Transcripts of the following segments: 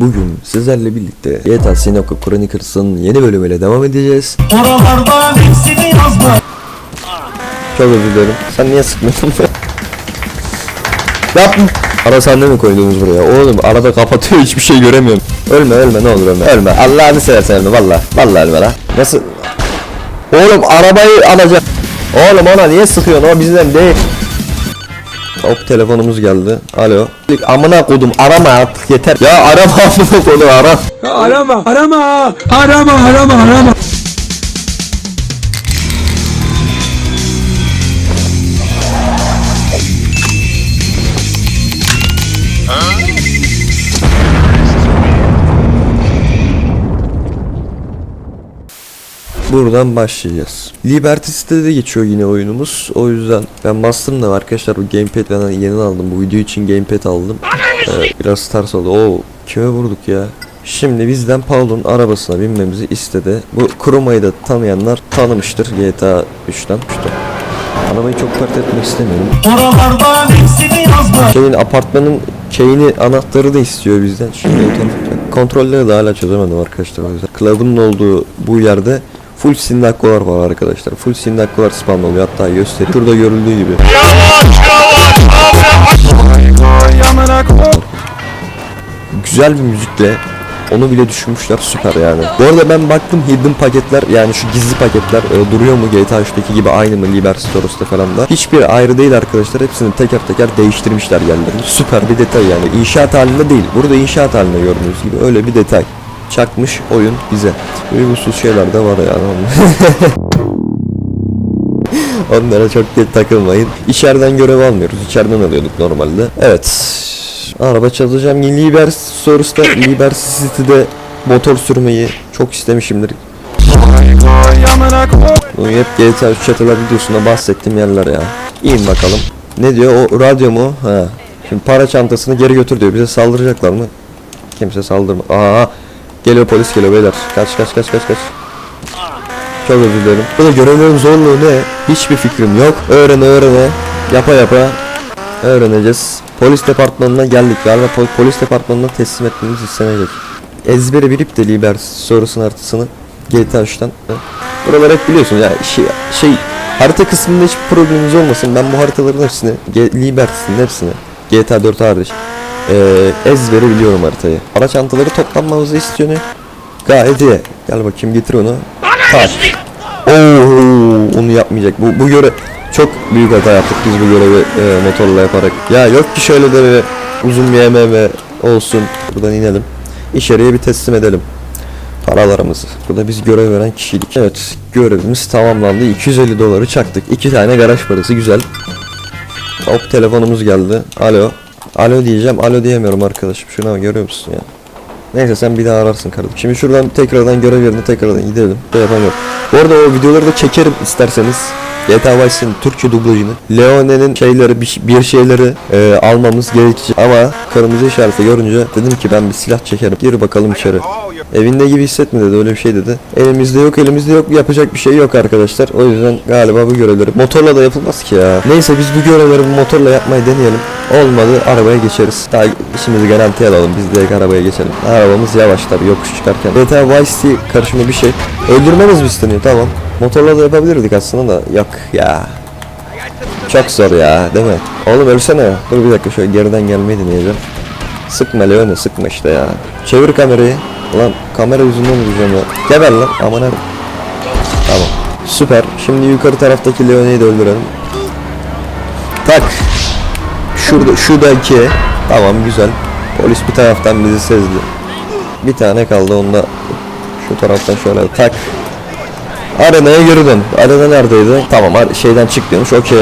Bugün sizlerle birlikte GTA Sinoco Chronicles'ın yeni bölümüyle devam edeceğiz. Oralardan hepsini yazma. Çok özür dilerim. Sen niye sıkmıyorsun? Yapma. Ara sende mi koydunuz buraya? Oğlum arada kapatıyor hiçbir şey göremiyorum. Ölme ölme ne olur ölme. Ölme. Allah'ını seversen ölme valla. Valla ölme la. Nasıl? Oğlum arabayı alacak. Oğlum ona niye sıkıyorsun? O bizden değil. Hop telefonumuz geldi. Alo. Amına kodum arama artık yeter. Ya arama amına kodum ara. Arama, arama, arama, arama, arama. Buradan başlayacağız. Liberty City'de geçiyor yine oyunumuz. O yüzden ben bastım da arkadaşlar bu gamepad ben yeni aldım. Bu video için gamepad aldım. Ee, biraz ters oldu. Oo kime vurduk ya? Şimdi bizden Paul'un arabasına binmemizi istedi. Bu Chroma'yı da tanıyanlar tanımıştır GTA 3'ten. İşte. Arabayı çok pert etmek istemiyorum. Şeyin apartmanın keyini anahtarı da istiyor bizden. Şimdi kontrolleri de hala çözemedim arkadaşlar o yüzden. Club'ın olduğu bu yerde full sindakkolar var arkadaşlar. Full sindakkolar spawn oluyor hatta göstereyim. Şurada görüldüğü gibi. Güzel bir müzikle onu bile düşünmüşler süper yani. Bu arada ben baktım hidden paketler yani şu gizli paketler e, duruyor mu GTA 3'teki gibi aynı mı Liberty Stores'ta falan da. Hiçbir ayrı değil arkadaşlar. Hepsini teker teker değiştirmişler yerlerini. Süper bir detay yani. İnşaat halinde değil. Burada inşaat halinde gördüğünüz gibi öyle bir detay. Çakmış oyun bize. Uygunsuz şeyler de var yani. Onlara çok takılmayın. İçeriden görev almıyoruz. İçeriden alıyorduk normalde. Evet. Araba çalacağım. Liber Source'da Liber City'de motor sürmeyi çok istemişimdir. Bunu hep GTA 3 çatılar videosunda bahsettiğim yerler ya. İn bakalım. Ne diyor o radyo mu? Ha. Şimdi para çantasını geri götür diyor. Bize saldıracaklar mı? Kimse saldırma. Aa. Geliyor polis geliyor beyler. Kaç kaç kaç kaç kaç. Çok özür dilerim. Burada görevlerin zorluğu ne? Hiçbir fikrim yok. Öğrene öğrene. Yapa yapa. Öğreneceğiz. Polis departmanına geldik. Galiba pol- polis departmanına teslim etmemiz istenecek. Ezbere bilip de Liber sonrasının artısını GTA 3'ten. Buralar hep biliyorsunuz ya şey, şey harita kısmında hiçbir problemimiz olmasın. Ben bu haritaların hepsini Liberty'nin hepsini GTA 4 hariç eee ezbere biliyorum haritayı. Para çantaları toplanmamızı istiyor? Gayet iyi. Gel bakayım getir onu. Tak. Oo, onu yapmayacak. Bu, bu göre çok büyük hata yaptık biz bu görevi e, motorla yaparak. Ya yok ki şöyle de uzun bir MM olsun. Buradan inelim. İçeriye bir teslim edelim. Paralarımızı. Burada biz görev veren kişilik. Evet görevimiz tamamlandı. 250 doları çaktık. İki tane garaj parası güzel. Hop telefonumuz geldi. Alo. Alo diyeceğim. Alo diyemiyorum arkadaşım. Şuna görüyor musun ya? Neyse sen bir daha ararsın kardeşim. Şimdi şuradan tekrardan görev yerine tekrardan gidelim. Şey yapan yok. Bu arada o videoları da çekerim isterseniz. GTA Vice'in Türkçe dublajını. Leone'nin şeyleri bir, bir şeyleri e, almamız gerekecek. Ama kırmızı işareti görünce dedim ki ben bir silah çekerim. Gir bakalım içeri. Evinde gibi hissetme dedi öyle bir şey dedi. Elimizde yok elimizde yok yapacak bir şey yok arkadaşlar. O yüzden galiba bu görevleri motorla da yapılmaz ki ya. Neyse biz bu görevleri motorla yapmayı deneyelim. Olmadı arabaya geçeriz. Daha işimizi garantiye alalım biz direkt arabaya geçelim. Arabamız yavaş tabi yokuş çıkarken. GTA Vice City karışımı bir şey. Öldürmemiz mi isteniyor tamam. Motorla da yapabilirdik aslında da yok ya. Çok zor ya değil mi? Oğlum ölsene. Dur bir dakika şöyle geriden gelmeyi deneyeceğim. Sıkma Leone sıkma işte ya. Çevir kamerayı. Lan kamera yüzünden vuracağım ya. Geber lan aman abi. Tamam. Süper. Şimdi yukarı taraftaki Leone'yi de öldürelim. Tak. Şurada şurada iki. Tamam güzel. Polis bir taraftan bizi sezdi. Bir tane kaldı onda. Şu taraftan şöyle tak. Arenaya geri dön. Arena neredeydi? Tamam şeyden çık diyormuş. Okey.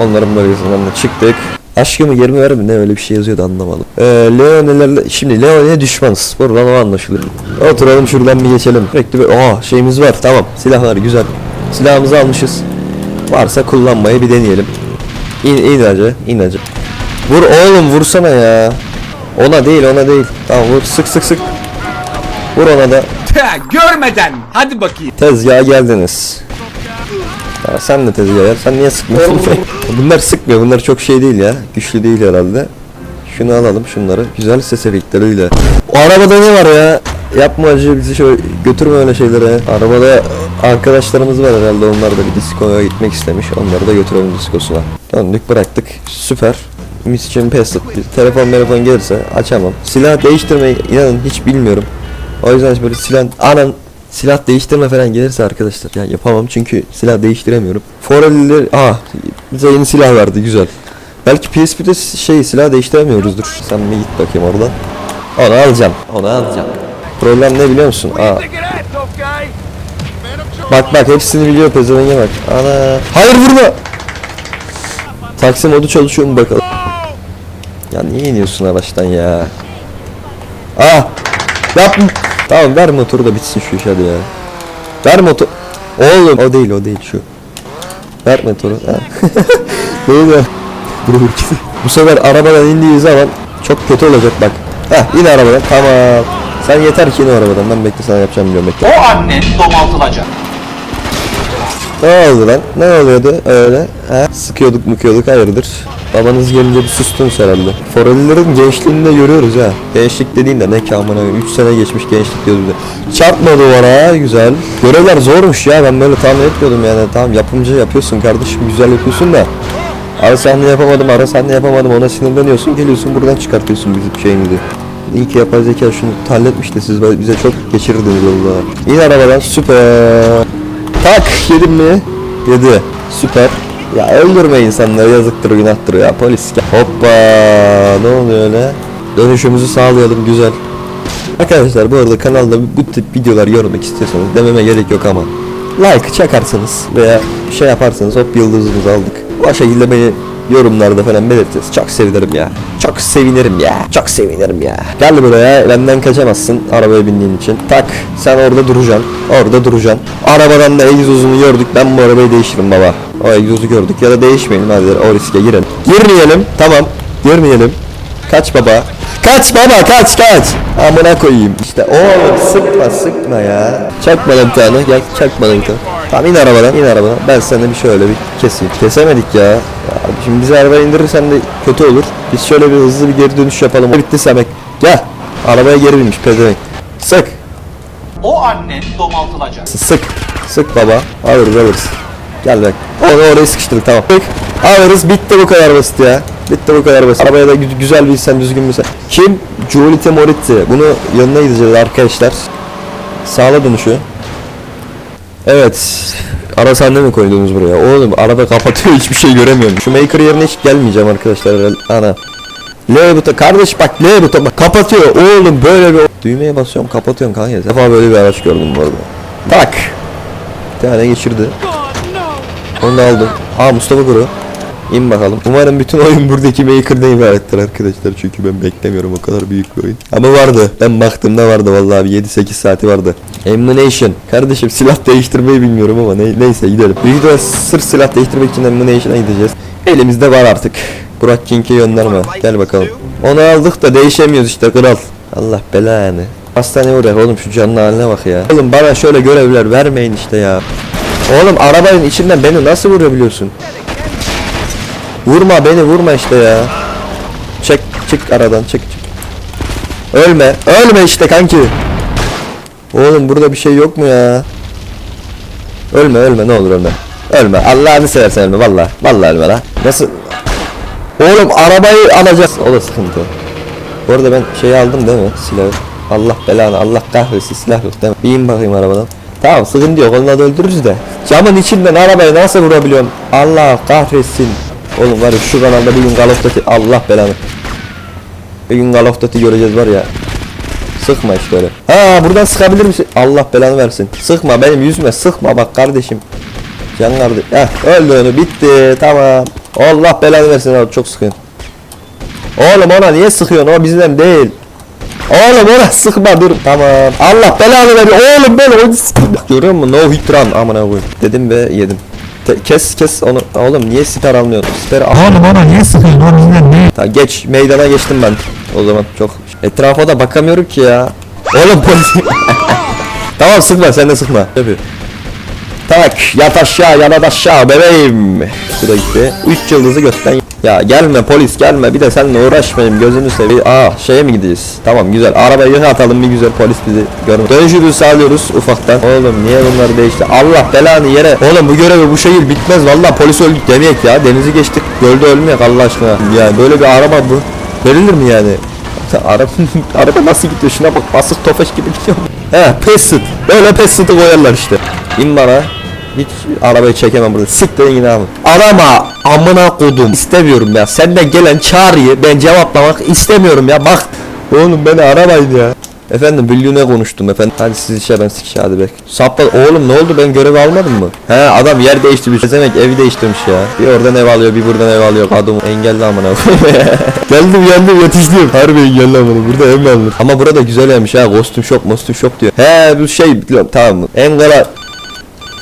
Onların bölgesinden de çıktık. Aşkımı yerime ver mi? Ne öyle bir şey yazıyordu anlamadım. Ee, Leone'lerle şimdi Leone'ye düşmanız. Buradan o anlaşılır. Oturalım şuradan bir geçelim. Sürekli bir oha şeyimiz var. Tamam. Silahlar güzel. Silahımızı almışız. Varsa kullanmayı bir deneyelim. İn, in hacı. in hacı. Vur oğlum vursana ya. Ona değil ona değil. Tamam vur sık sık sık. Vur ona da. Görmeden, hadi bakayım. Tezgaha geldiniz. Ya sen de tezgaha gel. Sen niye sıkmıyorsun? bunlar sıkmıyor. Bunlar çok şey değil ya. Güçlü değil herhalde. Şunu alalım şunları. Güzel ses efektleriyle. O arabada ne var ya? Yapma acı bizi şöyle götürme öyle şeylere. Arabada arkadaşlarımız var herhalde onlar da bir diskoya gitmek istemiş. Onları da götürelim diskosuna. Döndük bıraktık. Süper. Mission Passed. Bir Telefon telefon gelirse açamam. Silah değiştirmeyi inanın hiç bilmiyorum. O yüzden böyle silah anan silah değiştirme falan gelirse arkadaşlar ya yapamam çünkü silah değiştiremiyorum. Forelliler aa bize yeni silah verdi güzel. Belki PSP'de şey silah değiştiremiyoruzdur. Sen bir git bakayım oradan. Onu alacağım. Onu alacağım. Problem ne biliyor musun? Aa. Bak bak hepsini biliyor pezevenge bak. Ana. Hayır vurma. Taksi modu çalışıyor mu bakalım. Ya niye iniyorsun araçtan ya? Ah! Yapma. Tamam ver motoru da bitsin şu iş hadi ya. Ver motor. Oğlum o değil o değil şu. Ver motoru. Ha. Dur git. Bu sefer arabadan indiği zaman çok kötü olacak bak. Heh in arabadan tamam. Sen yeter ki in arabadan ben bekle sana yapacağım biliyorum bekle. O annen domaltılacak. Ne oldu lan? Ne oluyordu öyle? He? Sıkıyorduk mıkıyorduk hayırdır? Babanız gelince bir sustunuz herhalde. Forelilerin gençliğini de görüyoruz ha. Gençlik dediğin de ne ki amına 3 sene geçmiş gençlik diyoruz bize. Çarpma duvara güzel. Görevler zormuş ya ben böyle tahmin etmiyordum yani. Tamam yapımcı yapıyorsun kardeşim güzel yapıyorsun da. Ara sahne yapamadım, ara sahne yapamadım ona sinirleniyorsun geliyorsun buradan çıkartıyorsun bizim şeyimizi. İyi ki yapay zeka şunu halletmiş de siz bize çok geçirirdiniz valla. İn arabadan süper. Tak yedim mi? Yedi. Süper. Ya öldürme insanları yazıktır günahtır ya polis. Hoppa ne oluyor öyle? Dönüşümüzü sağlayalım güzel. Arkadaşlar bu arada kanalda bu tip videolar görmek istiyorsanız dememe gerek yok ama like çakarsanız veya şey yaparsanız hop yıldızımızı aldık. O şekilde beni yorumlarda falan belirtiriz. Çok sevinirim ya. Çok sevinirim ya. Çok sevinirim ya. Gel buraya benden kaçamazsın arabaya bindiğin için. Tak sen orada duracaksın. Orada duracaksın. Arabadan da egzozunu gördük. Ben bu arabayı değiştiririm baba. O egzozu gördük ya da değişmeyelim hadi o riske girelim. Girmeyelim tamam. Girmeyelim. Kaç baba. Kaç baba kaç kaç. Amına koyayım. İşte oğlum sıkma sıkma ya. Çak bana bir tane gel çak bana bir tane. Tamam in arabadan in arabadan. Ben sana bir şöyle bir keseyim. Kesemedik ya. Ya şimdi bizi arabaya indirirsen de kötü olur. Biz şöyle bir hızlı bir geri dönüş yapalım. Bitti Samek. Gel. Arabaya geri binmiş pezevenk. Sık. O annen domaltılacak. Sık. Sık baba. Alırız alırız. Gel bak. Onu oraya sıkıştırdık tamam. Sık. Alırız. Bitti bu kadar basit ya. Bitti bu kadar basit. Arabaya da gü- güzel bir insan, düzgün bir insan. Kim? Giulite Moritti. Bunu yanına gideceğiz arkadaşlar. Sağla dönüşü. Evet. Ara sahne mi koydunuz buraya? Oğlum araba kapatıyor hiçbir şey göremiyorum. Şu maker yerine hiç gelmeyeceğim arkadaşlar. Ana. L buton. Kardeş bak L buton. Bak kapatıyor. Oğlum böyle bir... Düğmeye basıyorum kapatıyorum kanka. Defa böyle bir araç gördüm bu arada. Bak. Bir tane geçirdi. Onu da aldım. Aa Mustafa Kuru. İn bakalım. Umarım bütün oyun buradaki Maker'dan ibarettir arkadaşlar. Çünkü ben beklemiyorum o kadar büyük bir oyun. Ama vardı. Ben baktığımda vardı vallahi bir 7-8 saati vardı. Ammunition. Kardeşim silah değiştirmeyi bilmiyorum ama ne, neyse gidelim. Büyük ihtimalle sırf silah değiştirmek için Ammunition'a gideceğiz. Elimizde var artık. Burak Kink'e gönderme. Gel bakalım. Onu aldık da değişemiyoruz işte kral. Allah belanı. Hastaneye uğrak oğlum şu canlı haline bak ya. Oğlum bana şöyle görevler vermeyin işte ya. Oğlum arabanın içinden beni nasıl vurabiliyorsun? Vurma beni vurma işte ya. Çek çık aradan çık çık. Ölme. Ölme işte kanki. Oğlum burada bir şey yok mu ya? Ölme ölme ne olur ölme. Ölme. Allah'ını seversen ölme valla. Valla ölme la. Nasıl? Oğlum arabayı alacağız. O da sıkıntı. Bu arada ben şeyi aldım değil mi? Silahı. Allah belanı Allah kahretsin silah yok değil mi? Bir bakayım arabadan. Tamam sıkıntı yok onunla da öldürürüz de. Camın içinden arabayı nasıl vurabiliyorum? Allah kahretsin. Oğlum var ya şu kanalda bir gün Call of Duty Allah belanı. Bir gün Call of Duty göreceğiz var ya. Sıkma işte öyle. Ha buradan sıkabilir misin? Allah belanı versin. Sıkma benim yüzüme sıkma bak kardeşim. Can kardeş. Heh öldü onu bitti tamam. Allah belanı versin abi çok sıkın. Oğlum ona niye sıkıyorsun o bizden değil. Oğlum ona sıkma dur. Tamam. Allah belanı veriyor. Oğlum ben onu sıkma. Görüyor musun? No hit run. Amına koyayım. Dedim ve yedim. Te- kes kes onu. Oğlum niye siper almıyorsun? Siper al. Oğlum ona niye sıkıyorsun o bizden ne? Ta geç meydana geçtim ben. O zaman çok etrafa da bakamıyorum ki ya. Oğlum polis. tamam sıkma sen de sıkma. Tabii. Tak yat aşağı yana aşağı bebeğim. Bu da gitti. 3 yıldızı götten. Ya gelme polis gelme bir de seninle uğraşmayayım gözünü seveyim. Aa şeye mi gidiyoruz? Tamam güzel arabayı atalım bir güzel polis bizi görmüyor. Dönüşümüzü sağlıyoruz ufaktan. Oğlum niye bunları değişti? Allah belanı yere. Oğlum bu görevi bu şehir bitmez valla polis öldük demeyek ya. Denizi geçtik gölde ölmeyek Allah aşkına. Yani böyle bir araba bu. Verilir mi yani? Araba, araba nasıl gidiyor şuna bak basık tofaş gibi gidiyor. He Pessit. Böyle Pessit'i koyarlar işte. İn bana. Hiç arabayı çekemem burada. Siktir yine abi. Arama amına kodum. İstemiyorum ya. Senden gelen çağrıyı ben cevaplamak istemiyorum ya. Bak. Oğlum beni aramayın ya. Efendim büllüğüne konuştum efendim. Hadi siz işe ben sikişe hadi bek. Sapla oğlum ne oldu ben görevi almadım mı? He adam yer değiştirmiş. Demek evi değiştirmiş ya. Bir oradan ev alıyor bir buradan ev alıyor. Kadın engelli amına geldim geldim yetiştim. Harbi engelli amına burada ev mi? Ama burada güzel evmiş ha. Kostüm shop mostüm shop diyor. He bu şey tamam mı?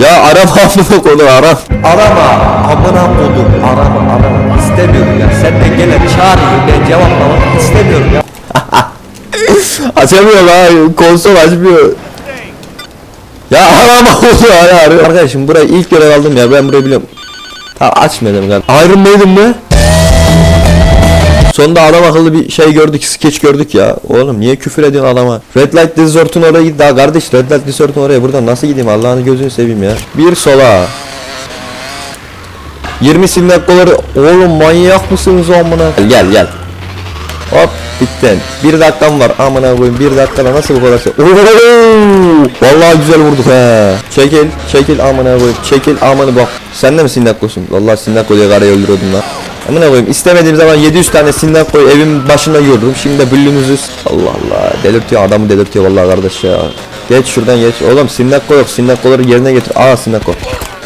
Ya arama amına kodum ara. Arama amına kodum arama arama istemiyorum ya. Senden gelen çağrıyı ben cevaplamak istemiyorum ya. Açamıyor la konsol açmıyor. Ya arama oluyor hala arıyor. Arkadaşım burayı ilk görev aldım ya ben burayı biliyorum. Tamam açmadım galiba. Iron Maiden mi? Sonunda adam akıllı bir şey gördük, skeç gördük ya. Oğlum niye küfür ediyorsun adama? Red Light Resort'un oraya git daha kardeş. Red Light Resort'un oraya buradan nasıl gideyim Allah'ını gözünü seveyim ya. Bir sola. 20 silmek doları. Oğlum manyak mısınız amına? Gel gel. Hop bittin. Bir dakikam var amına koyayım. Bir dakikada nasıl bu kadar şey? Oo! Vallahi güzel vurduk he. Çekil, çekil amına koyayım. Çekil amına bak. Sen de mi sinnakkosun? Vallahi sinnakko diye karayı öldürüyordum lan. Amına koyayım. İstemediğim zaman 700 tane sinnakkoyu evin başına yordum. Şimdi de büllünüzü Allah Allah. Delirtiyor adamı delirtiyor vallahi kardeş ya. Geç şuradan geç. Oğlum sinnakko yok. Sinnakkoları yerine getir. Aa sinnakko.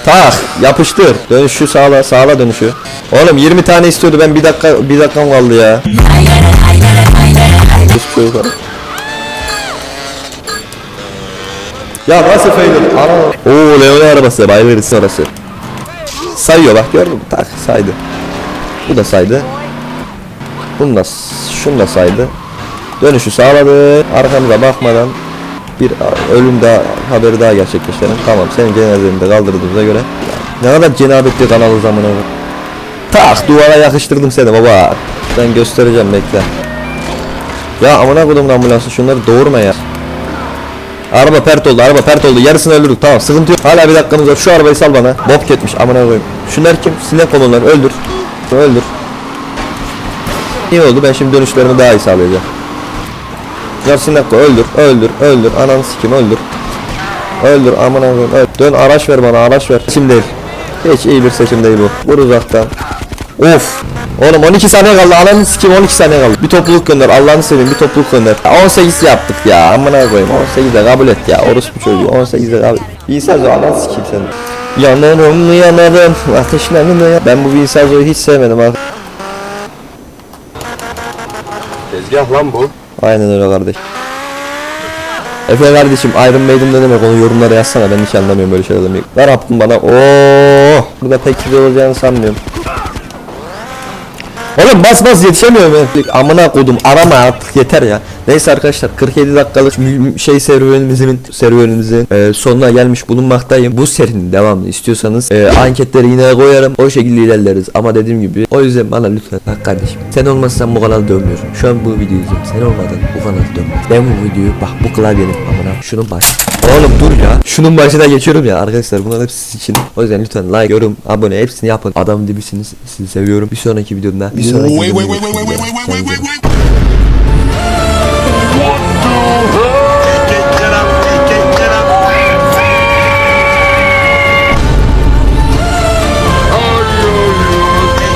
Tak yapıştır. Dönüşü sağla sağla dönüşü. Oğlum 20 tane istiyordu ben bir dakika bir dakikam kaldı ya. Ya nasıl failur? Ana. Oo Leon arabası bayılırız orası. Sayıyor bak gördün mü? Tak saydı. Bu da saydı. Bunu da şunu da saydı. Dönüşü sağladı. Arkamıza bakmadan bir ölüm daha haberi daha gerçekleştirelim. Tamam senin cenazeni de kaldırdığımıza göre. Ne kadar cenabetli kanalı zamanı. Tak duvara yakıştırdım seni baba. Ben göstereceğim bekle. Ya amına kodum ambulansı şunları doğurma ya. Araba pert oldu, araba pert oldu. Yarısını öldürdük. Tamam, sıkıntı yok. Hala bir dakikamız var. Şu arabayı sal bana. Bob ketmiş. Amına koyayım. Şunlar kim? Sinek olurlar. Öldür. Öldür. İyi oldu. Ben şimdi dönüşlerimi daha iyi sağlayacağım. Koy. Öldür. Öldür. Öldür. Ananı sikim öldür. Öldür. Amına koyayım. Öldür. Dön araç ver bana. Araç ver. Seçim değil. Hiç iyi bir seçim değil bu. Vur uzaktan. Of. Oğlum 12 saniye kaldı. Ananı sikeyim 12 saniye kaldı. Bir topluluk gönder. Allah'ını seveyim bir topluluk gönder. 18 yaptık ya. Amına koyayım. 18 de kabul et ya. Orospu çocuğu. 18 de kabul. Vincenzo ananı sikeyim seni. Yanarım yanarım. Ateşlerim. Ben bu Vincenzo'yu hiç sevmedim abi. Tezgah lan bu. Aynen öyle kardeş. Efe kardeşim Iron Maiden ne demek onu yorumlara yazsana ben hiç anlamıyorum böyle şeyler demek. Ne yaptın bana? Oo, burada pek güzel olacağını sanmıyorum. Oğlum bas bas yetişemiyorum ben. Amına kodum arama artık yeter ya. Neyse arkadaşlar 47 dakikalık şey serüvenimizin serüvenimizin e, sonuna gelmiş bulunmaktayım. Bu serinin devamını istiyorsanız e, anketleri yine koyarım. O şekilde ilerleriz. Ama dediğim gibi o yüzden bana lütfen bak kardeşim sen olmazsan bu kanal dönmüyorum. Şu an bu videoyu izliyorum. Sen olmadan bu kanal dönmüyor. Ben bu videoyu bak bu klavyenin amına şunun baş. Oğlum dur ya. Şunun başına geçiyorum ya arkadaşlar bunların hepsi için. O yüzden lütfen like, yorum, abone hepsini yapın. Adam dibisiniz. Sizi seviyorum. Bir sonraki videoda bir sonraki videoda